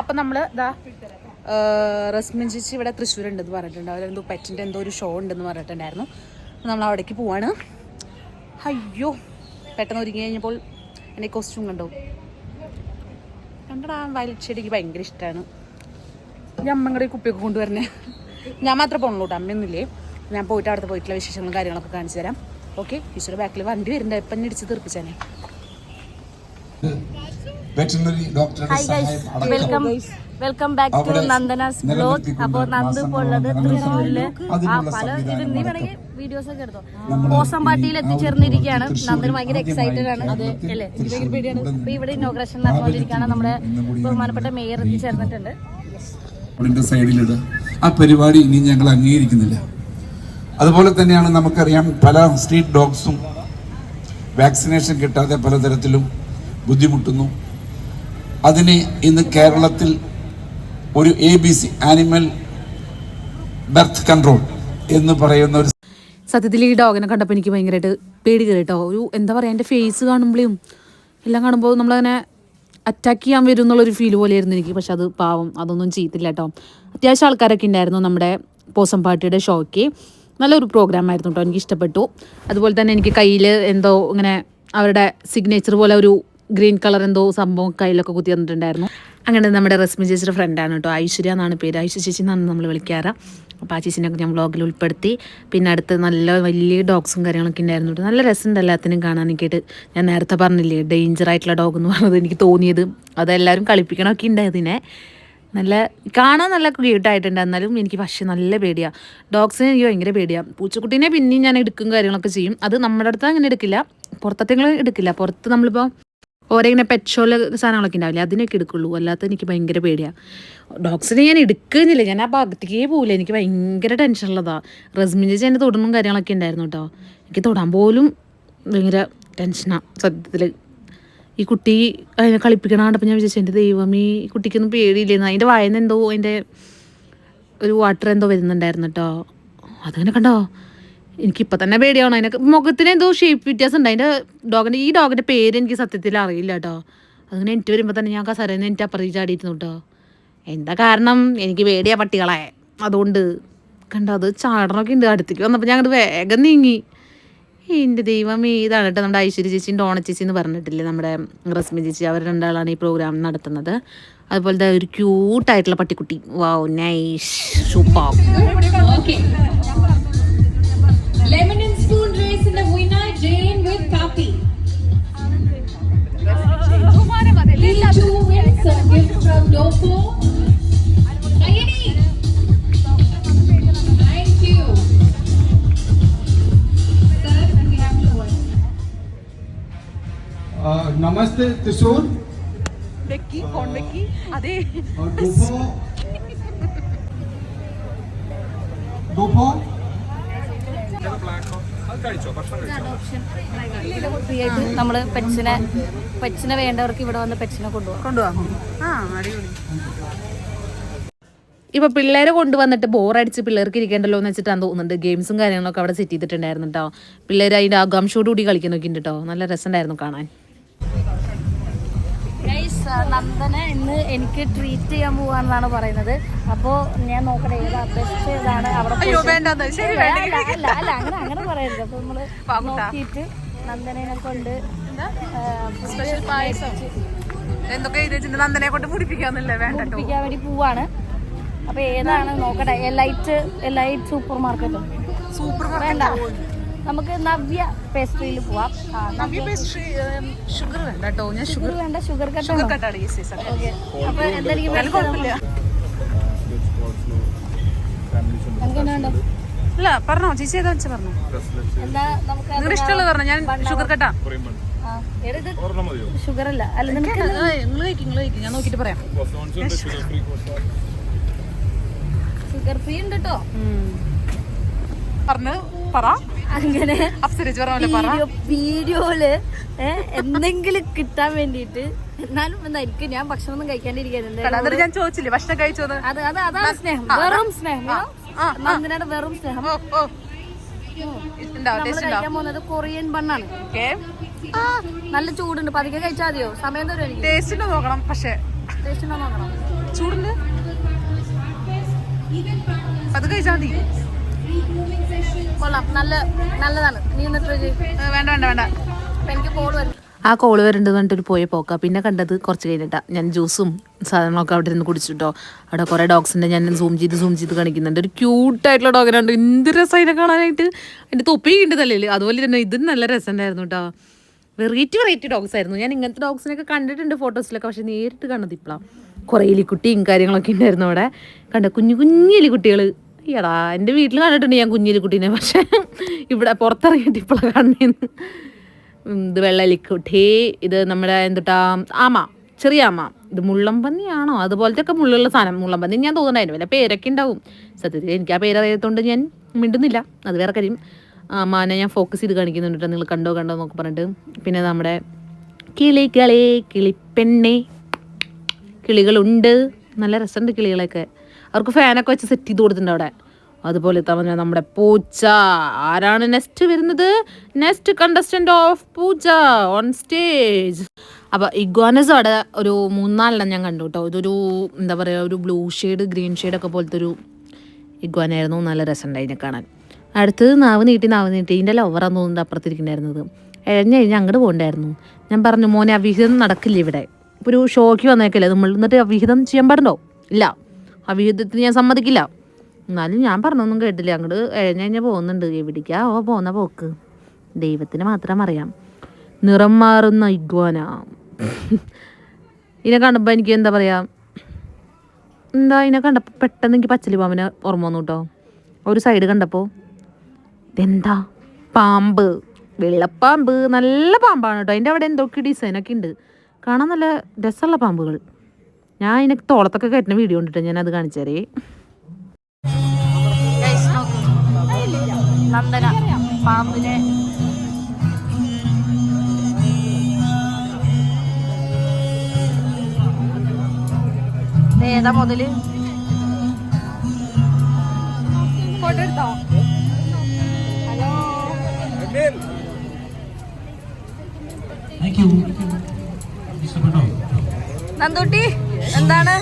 അപ്പം നമ്മൾ ഇതാ റസ്മിൻ ചേച്ചി ഇവിടെ തൃശ്ശൂർ ഉണ്ടെന്ന് പറഞ്ഞിട്ടുണ്ട് അവരെന്തോ പെറ്റിന്റെ എന്തോ ഒരു ഷോ ഉണ്ടെന്ന് പറഞ്ഞിട്ടുണ്ടായിരുന്നു. നമ്മൾ അവിടേക്ക് പോവാണ്. അയ്യോ പെട്ടെന്ന് ഒരുങ്ങി കഴിഞ്ഞപ്പോൾ എന്റെ കോസ്റ്റ്യൂം കണ്ടോ? കണ്ടടാ വയലറ്റ് ചെടിക്ക് ഭയങ്കര ഇഷ്ടമാണ് ഞാൻ അമ്മങ്ങളുടെ കുപ്പിയൊക്കെ കൊണ്ടുവരണേ. ഞാൻ മാത്രമേ പോകണുള്ളൂ കേട്ടോ അമ്മയൊന്നുമില്ലേ? ഞാൻ പോയിട്ട് അവിടുത്തെ പോയിട്ടുള്ള വിശേഷങ്ങളും കാര്യങ്ങളൊക്കെ കാണിച്ചു തരാം. ഓക്കെ ഈശ്വര ബാക്കിൽ വണ്ടി വരുന്നുണ്ട്. എപ്പം ഇടിച്ച് തീർപ്പിച്ചാനെ? വെറ്റിനറി ഡോക്ടറുടെ സഹായം welcome welcome back to Nandana's blog അപ്പോ നന്ദു ഉള്ളത് തൃശ്ശൂരിൽ ആ പല ഇത് നീ വേണമെങ്കിൽ വീഡിയോസ് ഒക്കെ എടുത്തോ? പോസമ്പാട്ടിയിൽ എത്തിച്ചേർന്നിരിക്കുകയാണ്. നന്ദന് ഭയങ്കര എക്സൈറ്റഡ് ആണ്. അല്ലേ? ഇപ്പൊ ഭയങ്കര പേടിയാണ് ഇപ്പൊ ഇവിടെ ഇനോഗ്രേഷൻ നടന്നുകൊണ്ടിരിക്കുകയാണ്. നമ്മുടെ ബഹുമാനപ്പെട്ട മേയർ എത്തിച്ചേർന്നിട്ടുണ്ട്. സൈഡിലിട ആ പരിപാടി ഇനി ഞങ്ങൾ അംഗീകരിക്കുന്നില്ല. അതുപോലെ തന്നെയാണ് നമുക്കറിയാം പല സ്ട്രീറ്റ് ഡോഗ്സും വാക്സിനേഷൻ കിട്ടാതെ പലതരത്തിലും ബുദ്ധിമുട്ടുന്നു. അതിന് ഇന്ന് കേരളത്തിൽ ഒരു A B C animal birth control എന്ന് പറയുന്ന ഒരു സത്യത്തിൽ ഈ ഡോഗിനെ കണ്ടപ്പോൾ എനിക്ക് ഭയങ്കരമായിട്ട് പേടി കയറി കേട്ടോ ഒരു എന്താ പറയുക എന്റെ ഫേസ് കാണുമ്പോഴും എല്ലാം കാണുമ്പോൾ നമ്മളങ്ങനെ അറ്റാക്ക് ചെയ്യാൻ വരും എന്നുള്ളൊരു ഫീൽ പോലെയായിരുന്നു എനിക്ക്. പക്ഷെ അത് പാവം അതൊന്നും ചെയ്തില്ല കേട്ടോ അത്യാവശ്യം ആൾക്കാരൊക്കെ ഉണ്ടായിരുന്നു നമ്മുടെ പോസം പാർട്ടിയുടെ ഷോയ്ക്ക്. നല്ലൊരു പ്രോഗ്രാം ആയിരുന്നു കേട്ടോ എനിക്ക് ഇഷ്ടപ്പെട്ടു. അതുപോലെ തന്നെ എനിക്ക് കയ്യിൽ എന്തോ ഇങ്ങനെ അവരുടെ സിഗ്നേച്ചർ പോലെ ഒരു ഗ്രീൻ കളർ എന്തോ സംഭവം കയ്യിലൊക്കെ കുത്തി തന്നിട്ടുണ്ടായിരുന്നു അങ്ങനെ നമ്മുടെ റസ്മി ചേച്ചിയുടെ ഫ്രണ്ടാണ് കേട്ടോ. ഐശ്വര്യ എന്നാണ് പേര്. ഐശ്വര്യ ചേച്ചി എന്നാണ് നമ്മൾ വിളിക്കാറ്. അപ്പോൾ ആ ചേച്ചിനൊക്കെ ഞാൻ വ്ളോഗിൽ ഉൾപ്പെടുത്തി. പിന്നെ അടുത്ത് നല്ല വലിയ ഡോഗ്സും കാര്യങ്ങളൊക്കെ ഉണ്ടായിരുന്നു കേട്ടോ. നല്ല രസമുണ്ട് എല്ലാത്തിനും കാണാനൊക്കെയായിട്ട്. ഞാൻ നേരത്തെ പറഞ്ഞില്ലേ ഡേഞ്ചർ ആയിട്ടുള്ള ഡോഗ് എന്ന് പറഞ്ഞത് എനിക്ക് തോന്നിയത്. അതെല്ലാവരും കളിപ്പിക്കണമൊക്കെ ഉണ്ട് അതിനെ. നല്ല കാണാൻ നല്ല ക്യൂട്ടായിട്ടുണ്ട് എന്നാലും എനിക്ക് പക്ഷേ നല്ല പേടിയാണ് ഡോഗ്സിനെ എനിക്ക് ഭയങ്കര പേടിയാണ് പൂച്ചക്കുട്ടീനെ പിന്നെയും ഞാൻ എടുക്കും കാര്യങ്ങളൊക്കെ ചെയ്യും. അത് നമ്മുടെ അടുത്ത് അങ്ങനെ എടുക്കില്ല. പുറത്തത്തെ എടുക്കില്ല. പുറത്ത് നമ്മളിപ്പോൾ ഓരോ ഇങ്ങനെ പെറ്റ് ഷോയിൽ സാധനങ്ങളൊക്കെ ഉണ്ടാവില്ലേ? അതിനൊക്കെ എടുക്കുള്ളൂ. അല്ലാത്ത എനിക്ക് ഭയങ്കര പേടിയാണ് ഡോഗ്സിനെ ഞാൻ എടുക്കുന്നില്ല. ഞാൻ ആ ഭാഗത്തേക്കേ പോകില്ല എനിക്ക് ഭയങ്കര ടെൻഷനുള്ളതാണ് റസ്മിൻ ചേച്ചി എന്റെ തൊടുന്നും കാര്യങ്ങളൊക്കെ ഉണ്ടായിരുന്നു കേട്ടോ എനിക്ക് തൊടാൻ പോലും ഭയങ്കര ടെൻഷനാണ് സത്യത്തിൽ ഈ കുട്ടി അതിനെ കളിപ്പിക്കണ കണ്ടപ്പോൾ ഞാൻ വിചാരിച്ചു എന്റെ ദൈവമേ ഈ കുട്ടിക്കൊന്നും പേടിയില്ലെന്ന്? അതിന്റെ വായന എന്തോ അതിന്റെ ഒരു വാട്ടർ എന്തോ വരുന്നുണ്ടായിരുന്നു കേട്ടോ അതങ്ങനെ കണ്ടോ? എനിക്കിപ്പോൾ തന്നെ പേടിയാണ്. അതിനൊക്കെ മുഖത്തിന് എന്തോ ഷേപ്പ് വ്യത്യാസം ഉണ്ട് അതിന്റെ ഡോഗിന്റെ ഈ ഡോഗിന്റെ പേര് എനിക്ക് സത്യത്തിൽ അറിയില്ല കേട്ടോ അങ്ങനെ എനിക്ക് വരുമ്പോൾ തന്നെ ഞാൻ കസരന്ന് എനിക്ക് അപ്പുറത്തേക്ക് ചാടിയിരുന്നു കേട്ടോ എന്താ കാരണം? എനിക്ക് പേടിയാ പട്ടികളെ. അതുകൊണ്ട് കണ്ടോ അത് ചാടണമൊക്കെ ഉണ്ട്. അടുത്തേക്ക് വന്നപ്പോൾ ഞങ്ങൾ വേഗം നീങ്ങി. എന്റെ ദൈവം ഇതാണ് കേട്ടോ നമ്മുടെ ഐശ്വര്യ ചേച്ചി ഡോണ ചേച്ചി എന്ന് പറഞ്ഞിട്ടില്ലേ നമ്മുടെ റസ്മി ചേച്ചി. അവർ രണ്ടാളാണ് ഈ പ്രോഗ്രാം നടത്തുന്നത്. അതുപോലത്തെ ഒരു ക്യൂട്ടായിട്ടുള്ള പട്ടിക്കുട്ടി. വാവ് നൈസ് സൂപ്പർ നമ്മൾ പെച്ചിനെ പെച്ചിനെ നമ്മൾ വേണ്ടവർക്ക് ഇവിടെ വന്ന് പെച്ചിനെ കൊണ്ടുപോകും. ഇപ്പൊ ആ പിള്ളേരെ കൊണ്ടുവന്നിട്ട് ബോറടിച്ച് പിള്ളേർക്ക് ഇരിക്കേണ്ടല്ലോ എന്ന് വെച്ചിട്ടാണ് തോന്നുന്നുണ്ട്. ഗെയിംസും കാര്യങ്ങളൊക്കെ അവിടെ സെറ്റ് ചെയ്തിട്ടുണ്ടായിരുന്നു കേട്ടോ പിള്ളേർ അതിന്റെ ആകാംക്ഷയോടുകൂടി കളിക്കുന്നൊക്കെ ഉണ്ട് കേട്ടോ നല്ല രസമുണ്ടായിരുന്നു കാണാൻ. ഗൈസ് നന്ദനെ ഇന്ന് എനിക്ക് ട്രീറ്റ് ചെയ്യാൻ പോവാന്നാണ് പറയുന്നത്. അപ്പോ ഞാൻ നോക്കണേ ഏതാ ബെസ്റ്റ് ഏതാണ് അവിടെ അല്ല. അല്ല, അങ്ങനെ അങ്ങനെ പറയരുത്. അപ്പൊ നമ്മൾ നോക്കിയിട്ട് നന്ദനെ കൊണ്ട് സ്പെഷ്യൽ പായസം. എന്തൊക്കെ ഇത് നന്ദനെ കൊണ്ട് മുടിപ്പിക്കാന്നല്ലേ വേണ്ട വേണ്ടി പോവാണ്. അപ്പൊ ഏതാണ്? നോക്കട്ടെ elite elite supermarket super വേണ്ട. നമുക്ക് നവ്യ പേസ്ട്രിയിൽ പോവാം. നവ്യ പേസ്ട്രി ഷുഗർ വേണ്ട കേട്ടോ. ഞാൻ ഷുഗർ വേണ്ട ഷുഗർ കട്ട് ഷുഗർ കട്ടാണ് ഈ സീസൺ ഓക്കെ അപ്പൊ എന്തായിരിക്കും ഇല്ല പറഞ്ഞോ ചേച്ചി ഏതാ വെച്ചാ പറഞ്ഞോ? എന്നാ നമുക്ക് നിങ്ങളുടെ ഇഷ്ടമുള്ളത് പറഞ്ഞു ഞാൻ ഷുഗർ കട്ടാ ആ, എടാ, ഇത് ഷുഗർ അല്ല. അല്ല നിങ്ങൾ കഴിക്കും നിങ്ങൾ കഴിക്കും. ഞാൻ നോക്കിട്ട് പറയാം. ഷുഗർ ഫ്രീ ഉണ്ട് കേട്ടോ പറഞ്ഞ് പറ. അങ്ങനെ അപ്സരിച്ച് പറഞ്ഞ പോലെ പറ. വീഡിയോ വീഡിയോയിൽ എന്തെങ്കിലും കിട്ടാൻ വേണ്ടിയിട്ട് എന്നാലും എന്താ എനിക്ക് ഞാൻ ഭക്ഷണം ഒന്നും കഴിക്കാണ്ടിരിക്കാനുണ്ട് ഞാൻ ചോദിച്ചില്ലേ ഭക്ഷണം കഴിച്ചോന്ന്? അത് അത് അതാണ് സ്നേഹം. വെറും സ്നേഹം നന്ദിനയുടെ വെറും സ്നേഹം. കഴിക്കാൻ പോകുന്നത് കൊറിയൻ ബണ്ണാണ്. നല്ല ചൂടുണ്ട്. പതുക്കെ കഴിച്ചാൽ മതിയോ? സമയം തരും ടേസ്റ്റിന് നോക്കണം പക്ഷേ. ടേസ്റ്റിന് നോക്കണം? ചൂടുണ്ട്? അത് കഴിച്ചാൽ മതി. കൊള്ളാം. നല്ല നല്ലതാണ്. നീ ഒന്ന് ട്രൈ ചെയ്യും. വേണ്ട വേണ്ട വേണ്ട. എനിക്ക് കോൾ വരും. ആ കോൾ വരേണ്ടത് പറഞ്ഞിട്ട് പോയ പോക്ക. പിന്നെ കണ്ടത് കുറച്ച് കഴിഞ്ഞിട്ടാ. ഞാൻ ജ്യൂസും സാധനങ്ങളൊക്കെ അവിടെ ഇരുന്ന് കുടിച്ചിട്ടോ. അവിടെ കുറേ ഡോഗ്സിന്റെ ഞാൻ സൂം ചെയ്ത് സൂം ചെയ്ത് കാണിക്കുന്നുണ്ട്. ഒരു ക്യൂട്ടായിട്ടുള്ള ഡോഗിനുണ്ട് എന്ത് രസം അതിനെ കാണാനായിട്ട്. അതിന്റെ തൊപ്പി ഉണ്ട് തലയിൽ അതുപോലെ തന്നെ ഇതും നല്ല രസമുണ്ടായിരുന്നു കേട്ടോ വെറൈറ്റി വെറൈറ്റി ഡോഗ്സ് ആയിരുന്നു. ഞാൻ ഇങ്ങനത്തെ ഡോഗ്സിനൊക്കെ കണ്ടിട്ടുണ്ട് ഫോട്ടോസിലൊക്കെ. പക്ഷെ നേരിട്ട് കണ്ടത് ഇപ്പോഴാണ് കുറേ എലിക്കുട്ടിയും കാര്യങ്ങളൊക്കെ ഉണ്ടായിരുന്നു അവിടെ. കണ്ട? കുഞ്ഞു കുഞ്ഞു എലിക്കുട്ടികൾ അയ്യടാ എന്റെ വീട്ടിൽ കണ്ടിട്ടുണ്ട് ഞാൻ കുഞ്ഞു കുട്ടീനെ പക്ഷേ ഇവിടെ പുറത്തിറങ്ങിയിട്ട് ഇപ്പോഴാണ് കണ്ണേന്ന് ഇത് വെള്ളലിക്കുട്ടി ഇത് നമ്മുടെ എന്തുട്ടാ ആമ ചെറിയ ആമ. ഇത് മുള്ളംപന്നിയാണോ? അതുപോലത്തെ ഒക്കെ മുള്ളുള്ള സാധനം മുള്ളംപന്നി ഞാൻ തോന്നുന്നുണ്ടായിരുന്നു വല്ല പേരൊക്കെ ഉണ്ടാവും. സത്യത്തിൽ എനിക്ക് ആ പേര് അറിയാത്തതുകൊണ്ട് ഞാൻ മിണ്ടുന്നില്ല. അത് വേറെ കാര്യം. ആമാനെ ഞാൻ ഫോക്കസ് ചെയ്ത് കാണിക്കുന്നുണ്ട് നിങ്ങൾ കണ്ടോ കണ്ടോ എന്നൊക്കെ പറഞ്ഞിട്ട്. പിന്നെ നമ്മുടെ കിളികളെ കിളിപ്പെണ്ണെ കിളികളുണ്ട്. നല്ല രസമുണ്ട് കിളികളൊക്കെ അവർക്ക് ഫാനൊക്കെ വെച്ച് സെറ്റ് ചെയ്ത് കൊടുത്തിട്ടുണ്ട് അവിടെ. അതുപോലെ തന്നെ നമ്മുടെ പൂച്ച ആരാണ് നെക്സ്റ്റ് വരുന്നത്? നെക്സ്റ്റ് കണ്ടസ്റ്റന്റ് ഓഫ് പൂച്ച ഓൺ സ്റ്റേജ് അപ്പോൾ ഇഗ്വാനസ് അവിടെ ഒരു മൂന്നാലെണ്ണം ഞാൻ കണ്ടു കേട്ടോ. ഇതൊരു എന്താ പറയുക ഒരു ബ്ലൂ ഷെയ്ഡ് ഗ്രീൻ ഷെയ്ഡൊക്കെ പോലത്തെ ഒരു ഇഗ്വാനായിരുന്നു. നല്ല രസമുണ്ടായി ഇതിനെ കാണാൻ. അടുത്തത് നാവ് നീട്ടി നാവ് നീട്ടി. ഇതിന്റെ ലവറാന്ന് തോന്നുന്നത് അപ്പുറത്തിരിക്കുന്നുണ്ടായിരുന്നത്. എഴഞ്ഞ് കഴിഞ്ഞ് അങ്ങോട്ട് പോകണ്ടായിരുന്നു. ഞാൻ പറഞ്ഞു മോനെ അവിഹിതം നടക്കില്ല ഇവിടെ? ഇപ്പോൾ ഒരു ഷോക്ക് വന്നേക്കല്ലേ? നമ്മൾ എന്നിട്ട് അവിഹിതം ചെയ്യാൻ പാടുണ്ടോ? ഇല്ല. അവിഹിതത്തിന് ഞാൻ സമ്മതിക്കില്ല. എന്നാലും ഞാൻ പറഞ്ഞൊന്നും കേട്ടില്ല. അങ്ങോട്ട് എഴഞ്ഞ് കഴിഞ്ഞാൽ പോകുന്നുണ്ട്. എവിടേക്കാ ഓ പോകുന്ന പോക്ക്? ദൈവത്തിന് മാത്രം അറിയാം. നിറം മാറുന്ന ഇഗ്വാന. ഇതിനെ കണ്ടപ്പോൾ എനിക്ക് എന്താ പറയുക എന്താ ഇതിനെ കണ്ടപ്പോൾ പെട്ടെന്ന് എനിക്ക് പച്ചലി പാമ്പിനെ ഓർമ്മ വന്നു കേട്ടോ ഒരു സൈഡ് കണ്ടപ്പോൾ ഇതെന്താ? പാമ്പ്. വെള്ളപ്പാമ്പ്. നല്ല പാമ്പാണ് കേട്ടോ അതിന്റെ അവിടെ എന്തൊക്കെ ഡിസൈനൊക്കെ ഉണ്ട് കാണാൻ നല്ല രസമുള്ള പാമ്പുകൾ. ഞാൻ അതിനൊക്കെ തോളത്തൊക്കെ കയറ്റുന്ന വീഡിയോ കണ്ടിട്ട് ഞാൻ അത് കാണിച്ചു തരേ. നന്ദന പാമ്പിനെ ഇത് ഏതാ മുതൽ? ഫോട്ടോ എടുത്തോ? ഹലോ? നന്ദൂട്ടി? എന്താണ്?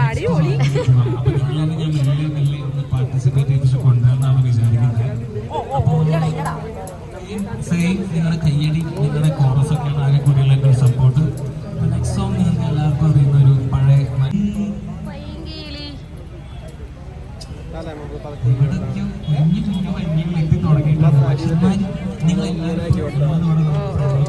അടിപൊളി. സെയിം നിങ്ങളുടെ കയ്യടി നിങ്ങളുടെ കോറസ് ഒക്കെയാണ് ആകെ കൂടിയുള്ള എന്റെ സപ്പോർട്ട് നെക്സ്റ്റ് സോങ് നിങ്ങൾക്ക് എല്ലാവർക്കും അറിയുന്ന ഒരു പഴയ പൈങ്കിളി ഇവിടേക്കും കുഞ്ഞു കുഞ്ഞു വന്യങ്ങൾ എത്തി തുടങ്ങിയിട്ടുണ്ട് പക്ഷേ എന്നാലും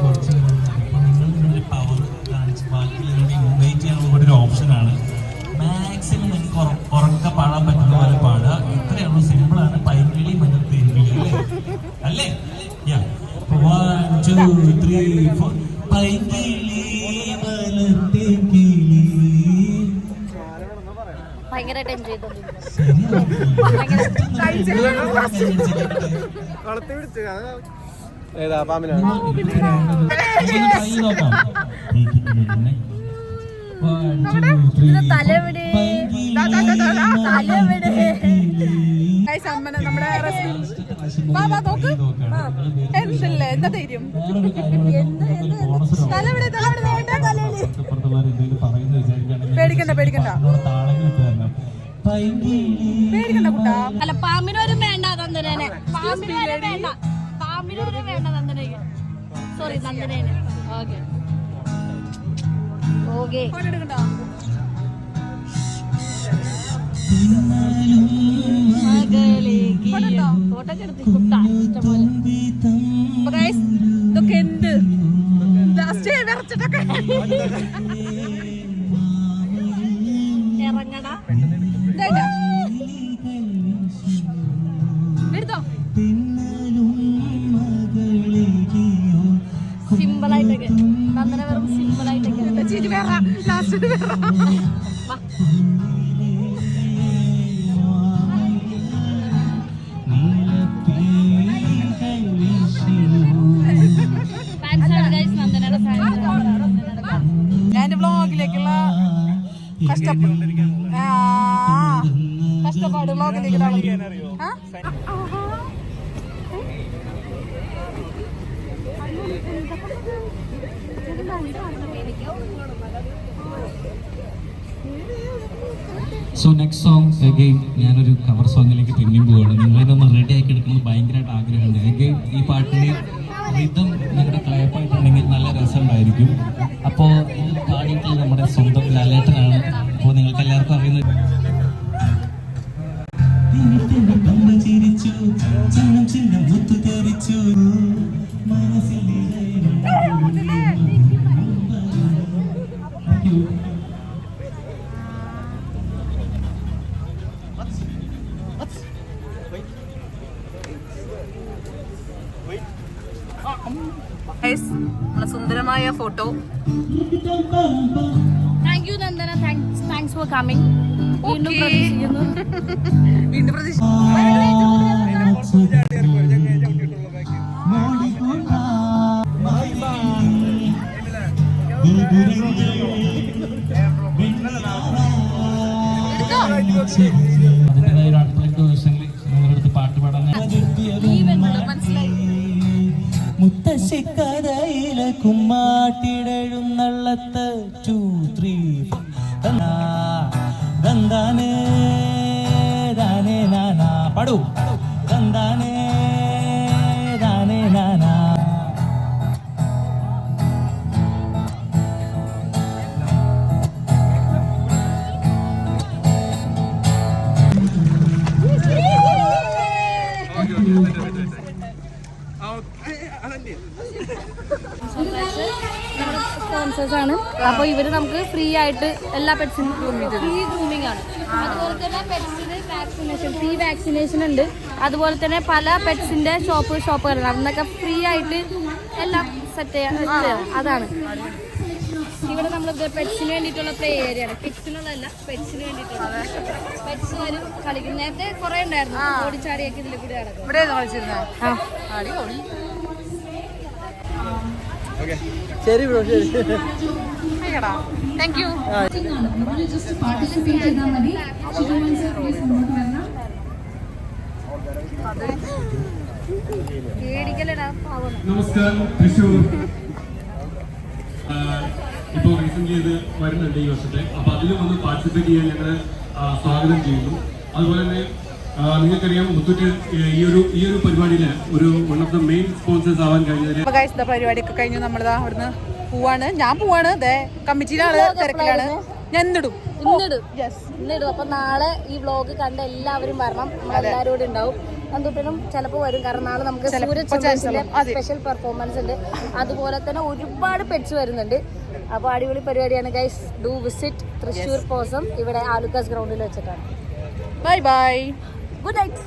ടു ത്രീ ഫോർ പൈങ്കിളി മലർ തേൻകിളി ഭയങ്കരമായിട്ട് എൻജോയ് ചെയ്തോണ്ടിരിക്കുന്നു ഏതാ പാമ്പിനാ തലവിടെ. തലവിടെ. നമ്മുടെ എന്തില്ലേ? എന്താ ധൈര്യം? പേടിക്കണ്ട പേടിക്കണ്ട. പേടിക്കണ്ട കുട്ടാ. അല്ല പാമ്പിനോരും വേണ്ട നന്ദനേനെ. പാമ്പിനോരും വേണ്ട. പാമ്പിനോരും വേണ്ട നന്ദനയ്ക്ക് സോറി നന്ദനേനെ. ഓക്കെ ഓക്കെ ഫോട്ടോ എടുത്ത് കുട്ടാ ഇഷ്ടംപോലെ ഇതൊക്കെ എന്ത്? ലാസ്റ്റ് വിറച്ചിട്ടൊക്കെ. ഫാൻസാണ് നന്ദന വെറും ഫാൻസാണ് ഞാൻ എന്റെ വ്ളോഗിലേക്കുള്ള കഷ്ടപ്പാട്. ആ, കഷ്ടപ്പാട് വ്ളോഗിലേക്കുള്ള ആ? സോ നെക്സ്റ്റ് സോങ് എഗെയിൻ ഞാനൊരു കവർ സോങ്ങിലേക്ക് പിന്നെയും പോവുകയാണ് നിങ്ങളതിനെ ഒന്ന് റെഡി ആക്കി എടുക്കുന്നത് ഭയങ്കരമായിട്ട് ആഗ്രഹമുണ്ട്. എഗെയിൻ ഈ പാട്ടിന് റിതം നിങ്ങളുടെ ക്ലയപ്പായിട്ടുണ്ടെങ്കിൽ നല്ല രസമുണ്ടായിരിക്കും. അപ്പോൾ ഇത് പാടിയിട്ടുള്ളത് നമ്മുടെ സ്വന്തം ലാലേട്ടനാണ്. അപ്പോൾ നിങ്ങൾക്ക് എല്ലാവർക്കും അറിയുന്ന സുന്ദരമായ photo thank you Nandana thanks thanks for coming വീണ്ടും പ്രതീക്ഷിക്കുന്നു. വീണ്ടും പ്രതീക്ഷ അപ്പോൾ ഇവർ നമുക്ക് ഫ്രീ ആയിട്ട് എല്ലാ പെറ്റ്സിനും ഫ്രീ ഗ്രൂമിംഗ് ആണ്. അതുപോലെ തന്നെ പെറ്റ്സിന് വാക്സിനേഷൻ ഫ്രീ വാക്സിനേഷൻ ഉണ്ട്. അതുപോലെ തന്നെ പല പെറ്റ്സിന്റെ ഷോപ്പ് ഷോപ്പുകളാണ് അന്നൊക്കെ ഫ്രീ ആയിട്ട് എല്ലാം സെറ്റ് ചെയ്യാൻ അതാണ്. ഇവിടെ നമ്മൾ പെറ്റ്സിന് വേണ്ടിയിട്ടുള്ള പ്ലേ ഏരിയ ആണ്. കിഡ്സിനുള്ളതല്ല പെറ്റ്സിന് വേണ്ടിയിട്ടുള്ള പെറ്റ്സ് വരും കളിക്കും. നേരത്തെ കുറെ ഉണ്ടായിരുന്നു. ഓടിച്ചാടിയൊക്കെ ഇതിൽ കൂടി നടക്കും. ഇവിടെ ബ്രോ ശരി. താങ്ക് യു നിങ്ങൾ ജസ്റ്റ് പാർട്ടിസിപ്പേറ്റ് ചെയ്താൽ മതി. സർ പ്ലീസ് മുന്നോട്ട് വരണം. പേടിക്കലടാ പാവം. നമസ്കാരം തൃശ്ശൂർ. ഇപ്പൊ റീസെന്റ് ചെയ്ത് വരുന്നുണ്ട് ഈ വർഷത്തെ. അപ്പൊ അതിലും ഒന്ന് പാർട്ടിസിപ്പേറ്റ് ചെയ്യാൻ ഞങ്ങൾ സ്വാഗതം ചെയ്യുന്നു. അതുപോലെ തന്നെ നിങ്ങൾക്കറിയാം മുത്തൂറ്റ് ഈ ഒരു ഈ ഒരു പരിപാടിയിൽ ഒരു one of the main sponsors ആവാൻ കഴിഞ്ഞതിൽ പരിപാടിയൊക്കെ കഴിഞ്ഞു. നമ്മളിതാ അവിടുന്ന് പോവാണ്. ഞാൻ പോവാണ്. ദേ കമ്മിറ്റിയിലാണ് തിരക്കിലാണ്. ഞാൻ ഇന്നിടും. ഇന്നിടും. ഇന്നിടും. അപ്പൊ നാളെ ഈ വ്ലോഗ് കണ്ട എല്ലാവരും വരണം. നമ്മളെല്ലാവരും കൂടി ഉണ്ടാവും. എന്തുട്ടിനും ചിലപ്പോൾ വരും. കാരണം നാളെ നമുക്ക് സ്പെഷ്യൽ പെർഫോമൻസ് ഉണ്ട്. അതുപോലെ തന്നെ ഒരുപാട് പെറ്റ്സ് വരുന്നുണ്ട്. അപ്പോൾ അടിപൊളി പരിപാടിയാണ് ഗൈസ് ഡു വിസിറ്റ് തൃശ്ശൂർ പോസം ഇവിടെ ആലുക്കാസ് ഗ്രൗണ്ടിൽ വെച്ചിട്ടാണ്. Bye bye good night